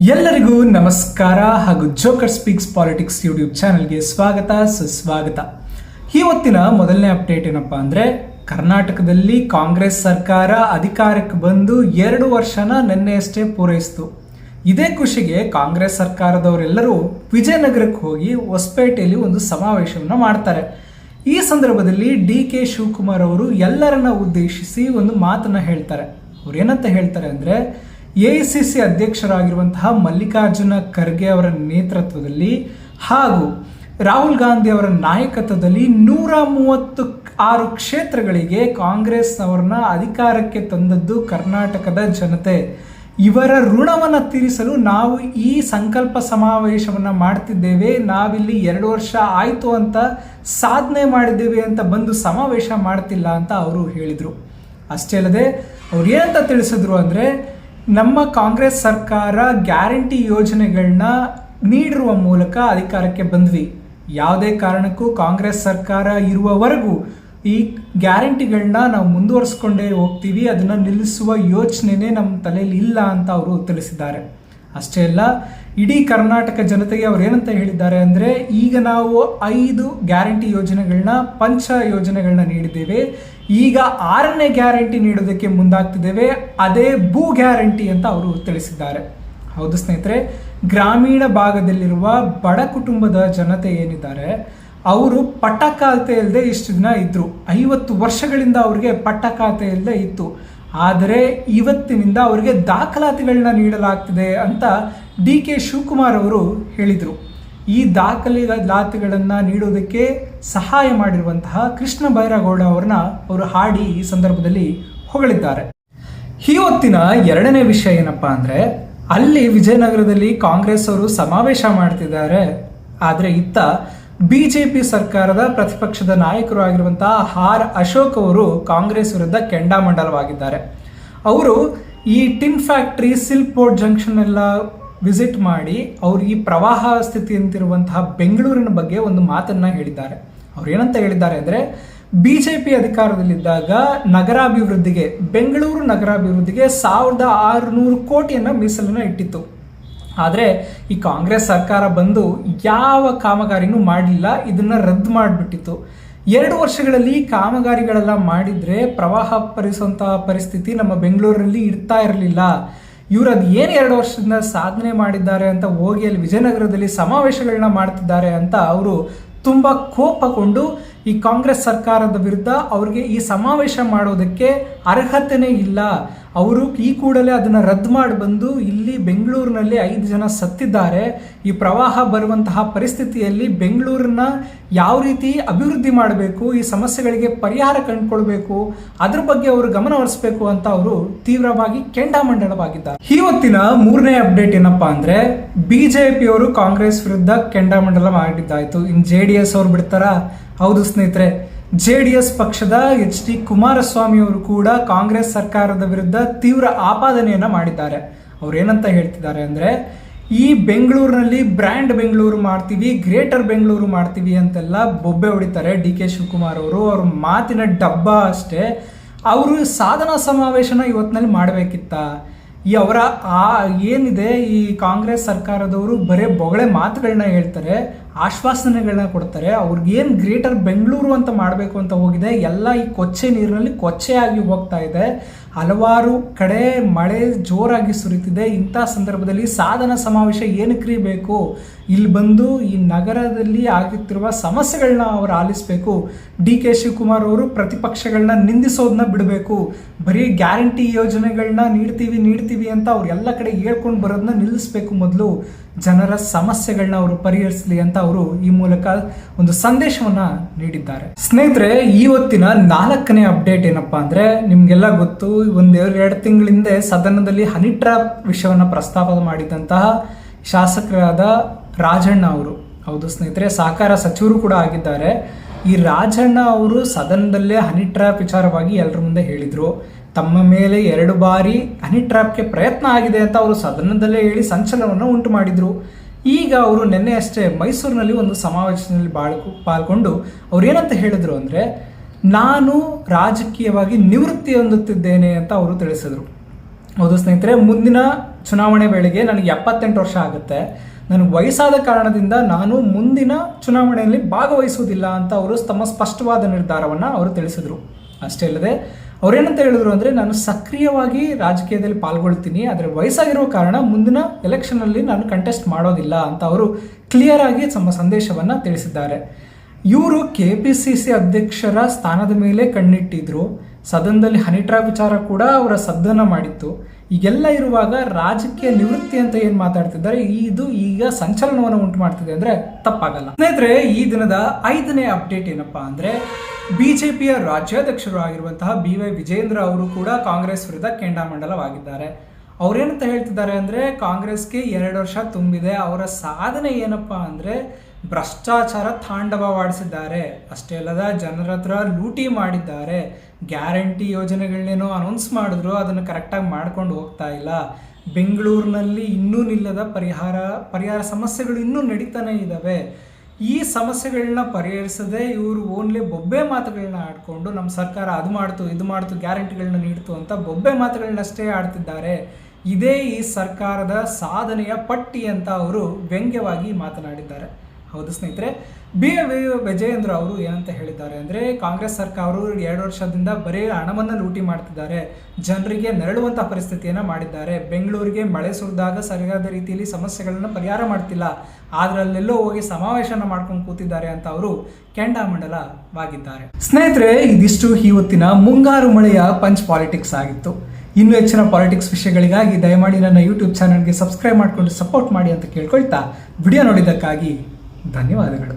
ಎಲ್ಲರಿಗೂ ನಮಸ್ಕಾರ ಹಾಗೂ ಜೋಕರ್ ಸ್ಪೀಕ್ಸ್ ಪಾಲಿಟಿಕ್ಸ್ ಯೂಟ್ಯೂಬ್ ಚಾನೆಲ್ಗೆ ಸ್ವಾಗತ, ಸುಸ್ವಾಗತ. ಇವತ್ತಿನ ಮೊದಲನೇ ಅಪ್ಡೇಟ್ ಏನಪ್ಪಾ ಅಂದ್ರೆ, ಕರ್ನಾಟಕದಲ್ಲಿ ಕಾಂಗ್ರೆಸ್ ಸರ್ಕಾರ ಅಧಿಕಾರಕ್ಕೆ ಬಂದು ಎರಡು ವರ್ಷನ ನಿನ್ನೆಯಷ್ಟೇ ಪೂರೈಸಿತು. ಇದೇ ಖುಷಿಗೆ ಕಾಂಗ್ರೆಸ್ ಸರ್ಕಾರದವರೆಲ್ಲರೂ ವಿಜಯನಗರಕ್ಕೆ ಹೋಗಿ ಹೊಸಪೇಟೆಯಲ್ಲಿ ಒಂದು ಸಮಾವೇಶವನ್ನು ಮಾಡ್ತಾರೆ. ಈ ಸಂದರ್ಭದಲ್ಲಿ ಡಿ ಕೆ ಶಿವಕುಮಾರ್ ಅವರು ಎಲ್ಲರನ್ನ ಉದ್ದೇಶಿಸಿ ಒಂದು ಮಾತನ್ನ ಹೇಳ್ತಾರೆ. ಅವ್ರು ಏನಂತ ಹೇಳ್ತಾರೆ ಅಂದ್ರೆ ಎ ಸಿ ಸಿ ಅಧ್ಯಕ್ಷರಾಗಿರುವಂತಹ ಮಲ್ಲಿಕಾರ್ಜುನ ಖರ್ಗೆ ಅವರ ನೇತೃತ್ವದಲ್ಲಿ ಹಾಗೂ ರಾಹುಲ್ ಗಾಂಧಿ ಅವರ ನಾಯಕತ್ವದಲ್ಲಿ ನೂರ ಮೂವತ್ತು ಆರು ಕ್ಷೇತ್ರಗಳಿಗೆ ಕಾಂಗ್ರೆಸ್ ಅವರನ್ನ ಅಧಿಕಾರಕ್ಕೆ ತಂದದ್ದು ಕರ್ನಾಟಕದ ಜನತೆ. ಇವರ ಋಣವನ್ನು ತೀರಿಸಲು ನಾವು ಈ ಸಂಕಲ್ಪ ಸಮಾವೇಶವನ್ನು ಮಾಡ್ತಿದ್ದೇವೆ. ನಾವಿಲ್ಲಿ ಎರಡು ವರ್ಷ ಆಯಿತು ಅಂತ ಸಾಧನೆ ಮಾಡಿದ್ದೇವೆ ಅಂತ ಬಂದು ಸಮಾವೇಶ ಮಾಡ್ತಿಲ್ಲ ಅಂತ ಅವರು ಹೇಳಿದರು. ಅಷ್ಟೇ ಅಲ್ಲದೆ ಅವ್ರು ಏನಂತ ತಿಳಿಸಿದ್ರು ಅಂದರೆ ನಮ್ಮ ಕಾಂಗ್ರೆಸ್ ಸರ್ಕಾರ ಗ್ಯಾರಂಟಿ ಯೋಜನೆಗಳನ್ನ ನೀಡಿರುವ ಮೂಲಕ ಅಧಿಕಾರಕ್ಕೆ ಬಂದ್ವಿ. ಯಾವುದೇ ಕಾರಣಕ್ಕೂ ಕಾಂಗ್ರೆಸ್ ಸರ್ಕಾರ ಇರುವವರೆಗೂ ಈ ಗ್ಯಾರಂಟಿಗಳನ್ನ ನಾವು ಮುಂದುವರಿಸ್ಕೊಂಡೇ ಹೋಗ್ತೀವಿ, ಅದನ್ನು ನಿಲ್ಲಿಸುವ ಯೋಚನೆನೇ ನಮ್ಮ ತಲೆಯಲ್ಲಿ ಇಲ್ಲ ಅಂತ ಅವರು ತಿಳಿಸಿದ್ದಾರೆ. ಅಷ್ಟೇ ಅಲ್ಲ, ಇಡೀ ಕರ್ನಾಟಕ ಜನತೆಗೆ ಅವ್ರು ಏನಂತ ಹೇಳಿದ್ದಾರೆ ಅಂದರೆ, ಈಗ ನಾವು ಐದು ಗ್ಯಾರಂಟಿ ಯೋಜನೆಗಳನ್ನ ಪಂಚ ಯೋಜನೆಗಳನ್ನ ನೀಡಿದ್ದೇವೆ. ಈಗ ಆರನೇ ಗ್ಯಾರಂಟಿ ನೀಡೋದಕ್ಕೆ ಮುಂದಾಗ್ತಿದ್ದೇವೆ. ಅದೇ ಭೂ ಗ್ಯಾರಂಟಿ ಅಂತ ಅವರು ತಿಳಿಸಿದ್ದಾರೆ. ಹೌದು ಸ್ನೇಹಿತರೆ, ಗ್ರಾಮೀಣ ಭಾಗದಲ್ಲಿರುವ ಬಡ ಕುಟುಂಬದ ಜನತೆ ಏನಿದ್ದಾರೆ, ಅವರು ಪಟ್ಟ ಖಾತೆ ಇಲ್ಲದೆ ಇಷ್ಟು ದಿನ ಇದ್ರು. ಐವತ್ತು ವರ್ಷಗಳಿಂದ ಅವ್ರಿಗೆ ಪಟ್ಟ ಖಾತೆ ಇಲ್ಲದೆ ಇತ್ತು. ಆದರೆ ಇವತ್ತಿನಿಂದ ಅವರಿಗೆ ದಾಖಲಾತಿಗಳನ್ನ ನೀಡಲಾಗ್ತಿದೆ ಅಂತ ಡಿ ಕೆ ಶಿವಕುಮಾರ್ ಅವರು ಹೇಳಿದರು. ಈ ದಾಖಲಾತಿಗಳನ್ನು ನೀಡೋದಕ್ಕೆ ಸಹಾಯ ಮಾಡಿರುವಂತಹ ಕೃಷ್ಣ ಬೈರಗೌಡ ಅವ್ರನ್ನ ಅವರು ಹಾಡಿ ಈ ಸಂದರ್ಭದಲ್ಲಿ ಹೊಗಳಿದ್ದಾರೆ. ಇವತ್ತಿನ ಎರಡನೇ ವಿಷಯ ಏನಪ್ಪಾ ಅಂದ್ರೆ, ಅಲ್ಲಿ ವಿಜಯನಗರದಲ್ಲಿ ಕಾಂಗ್ರೆಸ್ ಅವರು ಸಮಾವೇಶ ಮಾಡ್ತಿದ್ದಾರೆ, ಆದರೆ ಇತ್ತ ಬಿಜೆಪಿ ಸರ್ಕಾರದ ಪ್ರತಿಪಕ್ಷದ ನಾಯಕರು ಆಗಿರುವಂತಹ ಆರ್ ಅಶೋಕ್ ಅವರು ಕಾಂಗ್ರೆಸ್ ವಿರುದ್ಧ ಕೆಂಡಾಮಂಡಲವಾಗಿದ್ದಾರೆ ಅವರು ಈ tin factory silk board junction ಎಲ್ಲ ವಿಸಿಟ್ ಮಾಡಿ ಅವರು ಈ ಪ್ರವಾಹ ಸ್ಥಿತಿ ಅಂತಿರುವಂತಹ ಬೆಂಗಳೂರಿನ ಬಗ್ಗೆ ಒಂದು ಮಾತನ್ನ ಹೇಳಿದ್ದಾರೆ. ಅವ್ರು ಏನಂತ ಹೇಳಿದ್ದಾರೆ ಅಂದರೆ ಬಿ ಜೆ ಪಿ ಅಧಿಕಾರದಲ್ಲಿದ್ದಾಗ ನಗರಾಭಿವೃದ್ಧಿಗೆ, ಬೆಂಗಳೂರು ನಗರಾಭಿವೃದ್ಧಿಗೆ ಸಾವಿರದ ಆರುನೂರು ಕೋಟಿಯನ್ನು ಮೀಸಲನ್ನು ಇಟ್ಟಿತ್ತು. ಆದರೆ ಈ ಕಾಂಗ್ರೆಸ್ ಸರ್ಕಾರ ಬಂದು ಯಾವ ಕಾಮಗಾರಿನೂ ಮಾಡಲಿಲ್ಲ ಇದನ್ನು ರದ್ದು ಮಾಡಿಬಿಟ್ಟಿತ್ತು. ಎರಡು ವರ್ಷಗಳಲ್ಲಿ ಕಾಮಗಾರಿಗಳೆಲ್ಲ ಮಾಡಿದ್ರೆ ಪ್ರವಾಹ ಪರಿಸುವಂತಹ ಪರಿಸ್ಥಿತಿ ನಮ್ಮ ಬೆಂಗಳೂರಲ್ಲಿ ಇರ್ತಾ ಇರಲಿಲ್ಲ. ಇವರು ಅದು ಏನು ಎರಡು ವರ್ಷದಿಂದ ಸಾಧನೆ ಮಾಡಿದ್ದಾರೆ ಅಂತ ಹೋಗಿ ಅಲ್ಲಿ ವಿಜಯನಗರದಲ್ಲಿ ಸಮಾವೇಶಗಳನ್ನ ಮಾಡ್ತಿದ್ದಾರೆ ಅಂತ ಅವರು ತುಂಬ ಕೋಪಗೊಂಡು ಈ ಕಾಂಗ್ರೆಸ್ ಸರ್ಕಾರದ ವಿರುದ್ಧ ಅವ್ರಿಗೆ ಈ ಸಮಾವೇಶ ಮಾಡೋದಕ್ಕೆ ಅರ್ಹತೆನೇ ಇಲ್ಲ. ಅವರು ಈ ಕೂಡಲೇ ಅದನ್ನು ರದ್ದು ಮಾಡಿ ಬಂದು ಇಲ್ಲಿ ಬೆಂಗಳೂರಿನಲ್ಲಿ ಐದು ಜನ ಸತ್ತಿದ್ದಾರೆ. ಈ ಪ್ರವಾಹ ಬರುವಂತಹ ಪರಿಸ್ಥಿತಿಯಲ್ಲಿ ಬೆಂಗಳೂರನ್ನ ಯಾವ ರೀತಿ ಅಭಿವೃದ್ಧಿ ಮಾಡಬೇಕು, ಈ ಸಮಸ್ಯೆಗಳಿಗೆ ಪರಿಹಾರ ಕಂಡುಕೊಳ್ಬೇಕು, ಅದ್ರ ಬಗ್ಗೆ ಅವರು ಗಮನ ಹರಿಸಬೇಕು ಅಂತ ಅವರು ತೀವ್ರವಾಗಿ ಕೆಂಡಾಮಂಡಲವಾಗಿದ್ದಾರೆ. ಹೊತ್ತಿನ ಮೂರನೇ ಅಪ್ಡೇಟ್ ಏನಪ್ಪಾ ಅಂದ್ರೆ, ಬಿಜೆಪಿಯವರು ಕಾಂಗ್ರೆಸ್ ವಿರುದ್ಧ ಕೆಂಡಾಮಂಡಲ ಮಾಡಿದ್ದಾಯ್ತು. ಇನ್ ಜೆ ಡಿ ಎಸ್ ಅವ್ರು ಬಿಡ್ತಾರ? ಹೌದು ಸ್ನೇಹಿತರೆ. ಜೆ ಡಿ ಎಸ್ ಪಕ್ಷದ ಎಚ್ ಡಿ ಕುಮಾರಸ್ವಾಮಿ ಅವರು ಕೂಡ ಕಾಂಗ್ರೆಸ್ ಸರ್ಕಾರದ ವಿರುದ್ಧ ತೀವ್ರ ಆಪಾದನೆಯನ್ನ ಮಾಡಿದ್ದಾರೆ. ಅವ್ರು ಏನಂತ ಹೇಳ್ತಿದ್ದಾರೆ ಅಂದರೆ, ಈ ಬೆಂಗಳೂರಿನಲ್ಲಿ ಬ್ರ್ಯಾಂಡ್ ಬೆಂಗಳೂರು ಮಾಡ್ತೀವಿ, ಗ್ರೇಟರ್ ಬೆಂಗಳೂರು ಮಾಡ್ತೀವಿ ಅಂತೆಲ್ಲ ಬೊಬ್ಬೆ ಹೊಡಿತಾರೆ ಡಿ ಕೆ ಶಿವಕುಮಾರ್ ಅವರು. ಅವ್ರ ಮಾತಿನ ಡಬ್ಬ ಅಷ್ಟೇ. ಅವರು ಸಾಧನಾ ಸಮಾವೇಶನ ಇವತ್ತಿನಲ್ಲಿ ಮಾಡಬೇಕಿತ್ತ. ಈ ಅವರ ಆ ಏನಿದೆ, ಈ ಕಾಂಗ್ರೆಸ್ ಸರ್ಕಾರದವರು ಬರೇ ಬೊಗಳೆ ಮಾತುಗಳನ್ನ ಹೇಳ್ತಾರೆ. ಆಶ್ವಾಸನೆಗಳನ್ನ ಕೊಡ್ತಾರೆ. ಅವ್ರಿಗೇನು ಗ್ರೇಟರ್ ಬೆಂಗಳೂರು ಅಂತ ಮಾಡಬೇಕು ಅಂತ ಹೋಗಿದೆ. ಎಲ್ಲ ಈ ಕೊಚ್ಚೆ ನೀರಿನಲ್ಲಿ ಕೊಚ್ಚೆಯಾಗಿ ಹೋಗ್ತಾ ಇದೆ. ಹಲವಾರು ಕಡೆ ಮಳೆ ಜೋರಾಗಿ ಸುರಿತಿದೆ. ಇಂಥ ಸಂದರ್ಭದಲ್ಲಿ ಸಾಧನ ಸಮಾವೇಶ ಏನಕ್ಕೆ ಬೇಕು ಇಲ್ಲಿ ಬಂದು ಈ ನಗರದಲ್ಲಿ ಆಗುತ್ತಿರುವ ಸಮಸ್ಯೆಗಳನ್ನ ಅವರು ಆಲಿಸಬೇಕು. ಡಿ ಕೆ ಶಿವಕುಮಾರ್ ಅವರು ಪ್ರತಿಪಕ್ಷಗಳನ್ನ ನಿಂದಿಸೋದನ್ನ ಬಿಡಬೇಕು. ಬರೀ ಗ್ಯಾರಂಟಿ ಯೋಜನೆಗಳನ್ನ ನೀಡ್ತೀವಿ ನೀಡ್ತೀವಿ ಅಂತ ಅವ್ರು ಎಲ್ಲ ಕಡೆ ಹೇಳ್ಕೊಂಡು ಬರೋದನ್ನ ನಿಲ್ಲಿಸಬೇಕು ಮೊದಲು. ಜನರ ಸಮಸ್ಯೆಗಳನ್ನ ಅವರು ಪರಿಹರಿಸಲಿ ಅಂತ ಅವರು ಈ ಮೂಲಕ ಒಂದು ಸಂದೇಶವನ್ನ ನೀಡಿದ್ದಾರೆ. ಸ್ನೇಹಿತರೆ ಇವತ್ತಿನ ನಾಲ್ಕನೇ ಅಪ್ಡೇಟ್ ಏನಪ್ಪಾ ಅಂದ್ರೆ ನಿಮ್ಗೆಲ್ಲ ಗೊತ್ತು, ಒಂದು ಎರಡು ತಿಂಗಳ ಹಿಂದೆ ಸದನದಲ್ಲಿ ಹನಿ ಟ್ರಾಪ್ ವಿಷಯವನ್ನ ಪ್ರಸ್ತಾಪ ಮಾಡಿದಂತಹ ಶಾಸಕರಾದ ರಾಜಣ್ಣ ಅವರು. ಹೌದು ಸ್ನೇಹಿತರೆ, ಸಹಕಾರ ಸಚಿವರು ಕೂಡ ಆಗಿದ್ದಾರೆ. ಈ ರಾಜಣ್ಣ ಅವರು ಸದನದಲ್ಲೇ ಹನಿ ಟ್ರಾಪ್ ವಿಚಾರವಾಗಿ ಎಲ್ಲರ ಮುಂದೆ ಹೇಳಿದ್ರು. ತಮ್ಮ ಮೇಲೆ ಎರಡು ಬಾರಿ ಹನಿ ಟ್ರ್ಯಾಪ್ಗೆ ಪ್ರಯತ್ನ ಆಗಿದೆ ಅಂತ ಅವರು ಸದನದಲ್ಲೇ ಹೇಳಿ ಸಂಚಲನವನ್ನು ಉಂಟು ಮಾಡಿದರು. ಈಗ ಅವರು ನಿನ್ನೆ ಅಷ್ಟೇ ಮೈಸೂರಿನಲ್ಲಿ ಒಂದು ಸಮಾವೇಶದಲ್ಲಿ ಬಾಳ್ಕು, ಪಾಲ್ಗೊಂಡು ಅವ್ರು ಏನಂತ ಹೇಳಿದ್ರು ಅಂದರೆ, ನಾನು ರಾಜಕೀಯವಾಗಿ ನಿವೃತ್ತಿ ಹೊಂದುತ್ತಿದ್ದೇನೆ ಅಂತ ಅವರು ತಿಳಿಸಿದರು. ಹೌದು ಸ್ನೇಹಿತರೆ, ಮುಂದಿನ ಚುನಾವಣೆ ವೇಳೆಗೆ ನನಗೆ ಎಪ್ಪತ್ತೆಂಟು ವರ್ಷ ಆಗುತ್ತೆ. ನನಗೆ ವಯಸ್ಸಾದ ಕಾರಣದಿಂದ ನಾನು ಮುಂದಿನ ಚುನಾವಣೆಯಲ್ಲಿ ಭಾಗವಹಿಸುವುದಿಲ್ಲ ಅಂತ ಅವರು ತಮ್ಮ ಸ್ಪಷ್ಟವಾದ ನಿರ್ಧಾರವನ್ನು ಅವರು ತಿಳಿಸಿದರು. ಅಷ್ಟೇ ಅಲ್ಲದೆ, ಅವ್ರೇನಂತ ಹೇಳಿದ್ರು ಅಂದರೆ, ನಾನು ಸಕ್ರಿಯವಾಗಿ ರಾಜಕೀಯದಲ್ಲಿ ಪಾಲ್ಗೊಳ್ತೀನಿ, ಆದರೆ ವಯಸ್ಸಾಗಿರೋ ಕಾರಣ ಮುಂದಿನ ಎಲೆಕ್ಷನಲ್ಲಿ ನಾನು ಕಂಟೆಸ್ಟ್ ಮಾಡೋದಿಲ್ಲ ಅಂತ ಅವರು ಕ್ಲಿಯರ್ ಆಗಿ ತಮ್ಮ ಸಂದೇಶವನ್ನು ತಿಳಿಸಿದ್ದಾರೆ. ಇವರು ಕೆ ಪಿ ಸಿ ಸಿ ಅಧ್ಯಕ್ಷರ ಸ್ಥಾನದ ಮೇಲೆ ಕಣ್ಣಿಟ್ಟಿದ್ರು. ಸದನದಲ್ಲಿ ಹನಿಟ್ರಾ ವಿಚಾರ ಕೂಡ ಅವರ ಸದ್ದನ ಮಾಡಿತ್ತು. ಈಗೆಲ್ಲ ಇರುವಾಗ ರಾಜಕೀಯ ನಿವೃತ್ತಿ ಅಂತ ಏನು ಮಾತಾಡ್ತಿದ್ದಾರೆ? ಇದು ಈಗ ಸಂಚಲನವನ್ನು ಉಂಟು ಮಾಡ್ತಿದೆ ಅಂದ್ರೆ ತಪ್ಪಾಗಲ್ಲ. ಸ್ನೇಹಿತರೆ, ಈ ದಿನದ ಐದನೇ ಅಪ್ಡೇಟ್ ಏನಪ್ಪಾ ಅಂದ್ರೆ ಪಿಯ ರಾಜ್ಯಾಧ್ಯಕ್ಷರು ಆಗಿರುವಂತಹ ಬಿ ವೈ ವಿಜೇಂದ್ರ ಅವರು ಕೂಡ ಕಾಂಗ್ರೆಸ್ ವಿರುದ್ಧ ಕೆಂಡಾಮಂಡಲವಾಗಿದ್ದಾರೆ ಅವ್ರೇನಂತ ಹೇಳ್ತಿದ್ದಾರೆ ಅಂದ್ರೆ ಕಾಂಗ್ರೆಸ್ಗೆ ಎರಡು ವರ್ಷ ತುಂಬಿದೆ, ಅವರ ಸಾಧನೆ ಏನಪ್ಪಾ ಅಂದ್ರೆ ಭ್ರಷ್ಟಾಚಾರ ತಾಂಡವವಾಡಿಸಿದ್ದಾರೆ ಅಷ್ಟೇ ಅಲ್ಲದ ಜನರ ಹತ್ರ ಲೂಟಿ ಮಾಡಿದ್ದಾರೆ. ಗ್ಯಾರಂಟಿ ಯೋಜನೆಗಳನ್ನೇನೋ ಅನೌನ್ಸ್ ಮಾಡಿದ್ರು, ಅದನ್ನು ಕರೆಕ್ಟಾಗಿ ಮಾಡ್ಕೊಂಡು ಹೋಗ್ತಾ ಇಲ್ಲ. ಬೆಂಗಳೂರಿನಲ್ಲಿ ಇನ್ನೂ ನಿಲ್ಲದ ಪರಿಹಾರ ಪರಿಹಾರ ಸಮಸ್ಯೆಗಳು ಇನ್ನೂ ನಡೀತಾನೆ ಇದ್ದಾವೆ ಈ ಸಮಸ್ಯೆಗಳನ್ನ ಪರಿಹರಿಸದೆ ಇವರು ಓನ್ಲಿ ಬೊಬ್ಬೆ ಮಾತುಗಳನ್ನ ಆಡ್ಕೊಂಡು ನಮ್ಮ ಸರ್ಕಾರ ಅದು ಮಾಡ್ತು, ಇದು ಮಾಡ್ತು ಗ್ಯಾರಂಟಿಗಳನ್ನ ನೀಡ್ತು ಅಂತ ಬೊಬ್ಬೆ ಮಾತುಗಳನ್ನಷ್ಟೇ ಆಡ್ತಿದ್ದಾರೆ. ಇದೇ ಈ ಸರ್ಕಾರದ ಸಾಧನೆಯ ಪಟ್ಟಿ ಅಂತ ಅವರು ವ್ಯಂಗ್ಯವಾಗಿ ಮಾತನಾಡಿದ್ದಾರೆ. ಹೌದು ಸ್ನೇಹಿತರೆ. ಬಿ ವಿ ವಿಜಯೇಂದ್ರ ಅವರು ಏನಂತ ಹೇಳಿದ್ದಾರೆ ಅಂದರೆ, ಕಾಂಗ್ರೆಸ್ ಸರ್ಕಾರವು ಎರಡು ವರ್ಷದಿಂದ ಬರೀ ಹಣವನ್ನು ಲೂಟಿ ಮಾಡ್ತಿದ್ದಾರೆ. ಜನರಿಗೆ ನೆರಳುವಂಥ ಪರಿಸ್ಥಿತಿಯನ್ನು ಮಾಡಿದ್ದಾರೆ. ಬೆಂಗಳೂರಿಗೆ ಮಳೆ ಸುರಿದಾಗ ಸರಿಯಾದ ರೀತಿಯಲ್ಲಿ ಸಮಸ್ಯೆಗಳನ್ನು ಪರಿಹಾರ ಮಾಡ್ತಿಲ್ಲ. ಅದರಲ್ಲೆಲ್ಲೋ ಹೋಗಿ ಸಮಾವೇಶನ ಮಾಡ್ಕೊಂಡು ಕೂತಿದ್ದಾರೆ ಅಂತ ಅವರು ಕೆಂಡಾಮಂಡಲವಾಗಿದ್ದಾರೆ. ಸ್ನೇಹಿತರೆ, ಇದಿಷ್ಟು ಇವತ್ತಿನ ಮುಂಗಾರು ಮಳೆಯ ಪಂಚ್ ಪಾಲಿಟಿಕ್ಸ್ ಆಗಿತ್ತು. ಇನ್ನೂ ಹೆಚ್ಚಿನ ಪಾಲಿಟಿಕ್ಸ್ ವಿಷಯಗಳಿಗಾಗಿ ದಯಮಾಡಿ ನನ್ನ ಯೂಟ್ಯೂಬ್ ಚಾನಲ್ಗೆ ಸಬ್ಸ್ಕ್ರೈಬ್ ಮಾಡಿಕೊಂಡು ಸಪೋರ್ಟ್ ಮಾಡಿ ಅಂತ ಕೇಳ್ಕೊಳ್ತಾ, ವಿಡಿಯೋ ನೋಡಿದ್ದಕ್ಕಾಗಿ ధన్యవాదములు